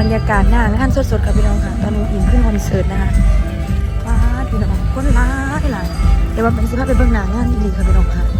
บรรยากาศหน้างานสดๆกับพี่น้องค่ะ ตอนนี้อิงขึ้นคอนเสิร์ตนะคะว้าดพี่น้องคนร้ายหลายเดี๋ยวว่าเป็นสภาพเป็นเบื้องหน้างานอีหลีค่ะพี่น้องค่ะ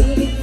you.